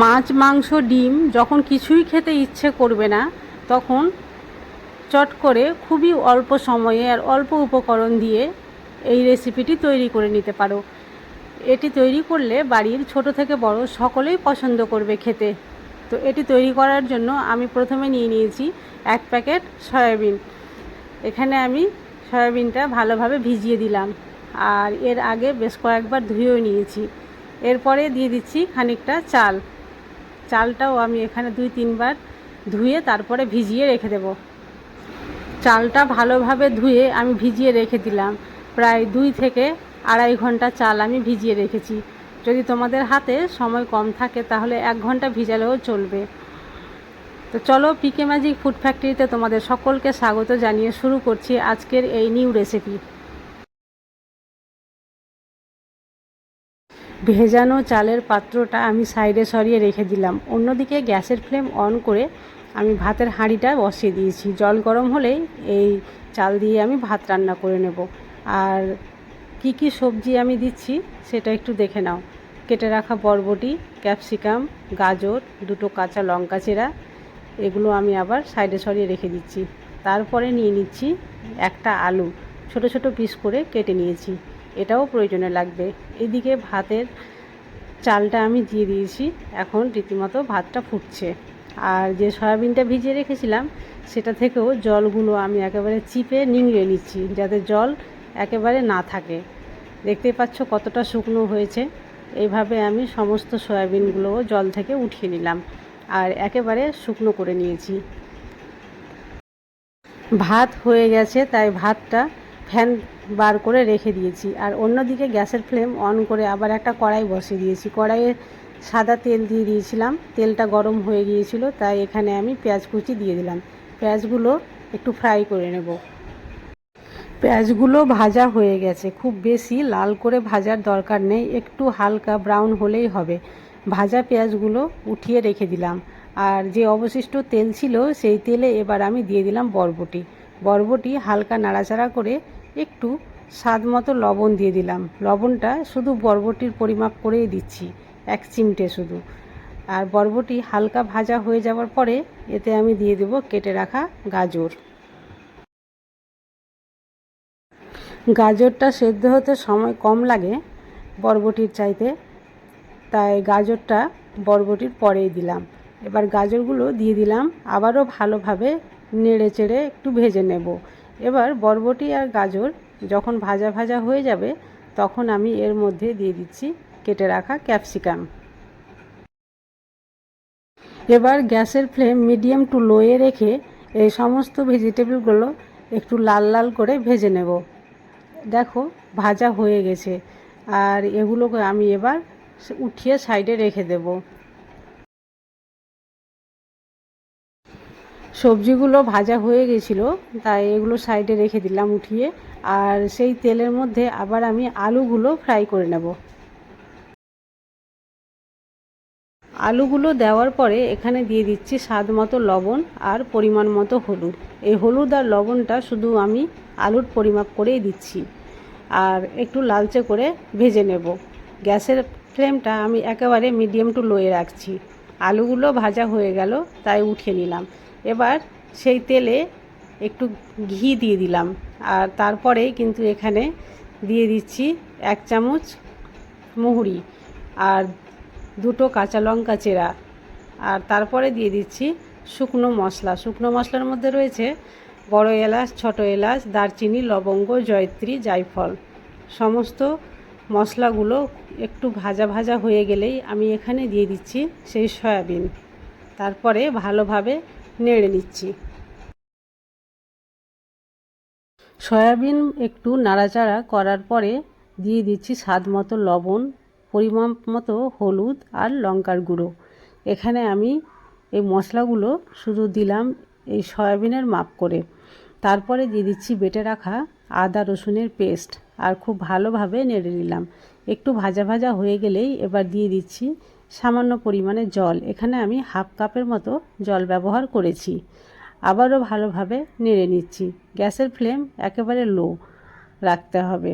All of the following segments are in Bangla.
মাছ, মাংস, ডিম যখন কিছুই খেতে ইচ্ছে করবে না, তখন চট করে খুবই অল্প সময়ে আর অল্প উপকরণ দিয়ে এই রেসিপিটি তৈরি করে নিতে পারো। এটি তৈরি করলে বাড়ির ছোট থেকে বড় সকলেই পছন্দ করবে খেতে। তো এটি তৈরি করার জন্য আমি প্রথমে নিয়ে নিয়েছি এক প্যাকেট সয়াবিন। এখানে আমি সয়াবিনটা ভালোভাবে ভিজিয়ে দিলাম আর এর আগে বেশ কয়েকবার ধুয়েও নিয়েছি। এরপরে দিয়ে দিচ্ছি খানিকটা চাল। চালটাও আমি এখানে দুই, তিনবার ধুয়ে তারপরে ভিজিয়ে রেখে দেব। চালটা ভালোভাবে ধুয়ে আমি ভিজিয়ে রেখে দিলাম। প্রায় দুই থেকে আড়াই ঘণ্টা চাল আমি ভিজিয়ে রেখেছি। যদি তোমাদের হাতে সময় কম থাকে, তাহলে এক ঘণ্টা ভিজালেও চলবে। তো চলো পিকে ম্যাজিক ফুড ফ্যাক্টরিতে তোমাদের সকলকে স্বাগত জানিয়ে শুরু করছি আজকের এই নিউ রেসিপি ভেজানো চালের পাত্রটা আমি সাইডে সরিয়ে রেখে দিলাম। অন্যদিকে গ্যাসের ফ্লেম অন করে আমি ভাতের হাঁড়িটা বসিয়ে দিয়েছি। জল গরম হলেই এই চাল দিয়ে আমি ভাত রান্না করে নেব। আর কি কি সবজি আমি দিচ্ছি সেটা একটু দেখে নাও। কেটে রাখা বরবটি, ক্যাপসিকাম, গাজর, দুটো কাঁচা লঙ্কা চেরা, এগুলো আমি আবার সাইডে সরিয়ে রেখে দিচ্ছি। তারপরে নিয়ে নিচ্ছি একটা আলু। ছোট ছোট পিস করে কেটে নিয়েছি। এটাও প্রয়োজনে লাগবে। এদিকে ভাতের চালটা আমি দিয়ে দিয়েছি। এখন রীতিমতো ভাতটা ফুটছে। আর যে সয়াবিনটা ভিজিয়ে রেখেছিলাম, সেটা থেকেও জলগুলো আমি একেবারে চিপে নিংড়ে নিচ্ছি, যাতে জল একেবারে না থাকে। দেখতেই পাচ্ছ কতটা শুকনো হয়েছে। এইভাবে আমি সমস্ত সয়াবিনগুলোও জল থেকে উঠিয়ে নিলাম আর একেবারে শুকনো করে নিয়েছি। ভাত হয়ে গেছে, তাই ভাতটা ফ্যান বার করে রেখে দিয়েছি। আর অন্যদিকে গ্যাসের ফ্লেম অন করে আবার একটা কড়াই বসিয়ে দিয়েছি। কড়াইয়ে সাদা তেল দিয়ে দিয়েছিলাম। তেলটা গরম হয়ে গিয়েছিল, তাই এখানে আমি পেঁয়াজ কুচি দিয়ে দিলাম। পেঁয়াজগুলো একটু ফ্রাই করে নেব। পেঁয়াজগুলো ভাজা হয়ে গেছে। খুব বেশি লাল করে ভাজার দরকার নেই, একটু হালকা ব্রাউন হলেই হবে। ভাজা পেঁয়াজগুলো উঠিয়ে রেখে দিলাম। আর যে অবশিষ্ট তেল ছিল, সেই তেলে এবার আমি দিয়ে দিলাম বরবটি। বরবটি হালকা নাড়াচাড়া করে একটু স্বাদ মতো লবণ দিয়ে দিলাম। লবণটা শুধু বরবটির পরিমাপ করেই দিচ্ছি, এক চিমটে শুধু। আর বরবটি হালকা ভাজা হয়ে যাওয়ার পরে এতে আমি দিয়ে দেব কেটে রাখা গাজর। গাজরটা সেদ্ধ হতে সময় কম লাগে বরবটির চাইতে, তাই গাজরটা বরবটির পরেই দিলাম। এবার গাজরগুলো দিয়ে দিলাম, আবারও ভালোভাবে নেড়ে চেড়ে একটু ভেজে নেব। এবার বরবটি আর গাজর যখন ভাজা ভাজা হয়ে যাবে, তখন আমি এর মধ্যে দিয়ে দিচ্ছি কেটে রাখা ক্যাপসিকাম। এবার গ্যাসের ফ্লেম মিডিয়াম টু লোয়ে রেখে এই সমস্ত ভেজিটেবলগুলো একটু লাল লাল করে ভেজে নেব। দেখো, ভাজা হয়ে গেছে। আর এগুলোকে আমি এবার উঠিয়ে সাইডে রেখে দেব। সবজিগুলো ভাজা হয়ে গেছিল, তাই এগুলো সাইডে রেখে দিলাম উঠিয়ে, আর সেই তেলের মধ্যে আবার আমি আলুগুলো ফ্রাই করে নেব। আলুগুলো দেওয়ার পরে এখানে দিয়ে দিচ্ছি স্বাদ মতো লবণ আর পরিমাণ মতো হলুদ। এই হলুদ আর লবণটা শুধু আমি আলুর পরিমাপ করেই দিচ্ছি। আর একটু লালচে করে ভেজে নেব। গ্যাসের ফ্লেমটা আমি একেবারে মিডিয়াম টু লোয়ে রাখছি। আলুগুলো ভাজা হয়ে গেল, তাই উঠিয়ে নিলাম। এবার সেই তেলে একটু ঘি দিয়ে দিলাম। আর তারপরেই কিন্তু এখানে দিয়ে দিচ্ছি এক চামচ মুহুরি আর দুটো কাঁচা লঙ্কা চেরা। আর তারপরে দিয়ে দিচ্ছি শুকনো মশলা। শুকনো মশলার মধ্যে রয়েছে বড় এলাচ, ছোট এলাচ, দারচিনি, লবঙ্গ, জয়ত্রী, জায়ফল। সমস্ত মশলাগুলো একটু ভাজা ভাজা হয়ে গেলেই আমি এখানে দিয়ে দিচ্ছি সেই সয়াবিন। তারপরে ভালোভাবে নেড়ে নিচ্ছি। সয়াবিন একটু নাড়াচাড়া করার পরে দিয়ে দিচ্ছি স্বাদ মতো লবণ, পরিমাণ মতো হলুদ আর লঙ্কার গুঁড়ো। এখানে আমি এই মশলাগুলো শুধু দিলাম এই সয়াবিনের মাপ করে। তারপরে দিয়ে দিচ্ছি বেটে রাখা আদা রসুনের পেস্ট আর খুব ভালোভাবে নেড়ে নিলাম। একটু ভাজা ভাজা হয়ে গেলেই এবার দিয়ে দিচ্ছি সামান্য পরিমাণে জল। এখানে আমি হাফ কাপের মতো জল ব্যবহার করেছি। আবারও ভালোভাবে নেড়ে নিচ্ছি। গ্যাসের ফ্লেম একেবারে লো রাখতে হবে।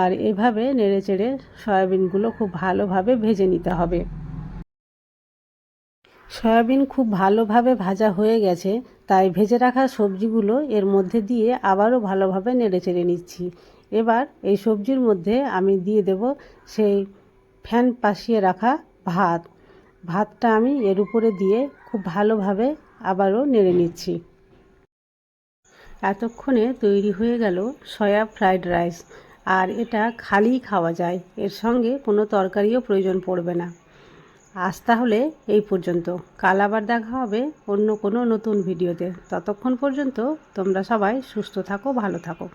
আর এভাবে নেড়ে চেড়ে সয়াবিনগুলো খুব ভালোভাবে ভেজে নিতে হবে। সয়াবিন খুব ভালোভাবে ভাজা হয়ে গেছে, তাই ভেজে রাখা সবজিগুলো এর মধ্যে দিয়ে আবারও ভালোভাবে নেড়ে চেড়ে নিচ্ছি। এবার এই সবজির মধ্যে আমি দিয়ে দেব সেই ফ্যান পাশিয়ে রাখা ভাত। ভাতটা আমি এর উপরে দিয়ে খুব ভালোভাবে আবারও নেড়ে নিচ্ছি। এতক্ষণে তৈরি হয়ে গেল সয়া ফ্রাইড রাইস। আর এটা খালি খাওয়া যায়, এর সঙ্গে কোনো তরকারিও প্রয়োজন পড়বে না। আজ তাহলে এই পর্যন্ত। কাল আবার দেখা হবে অন্য কোনো নতুন ভিডিওতে। ততক্ষণ পর্যন্ত তোমরা সবাই সুস্থ থাকো, ভালো থাকো।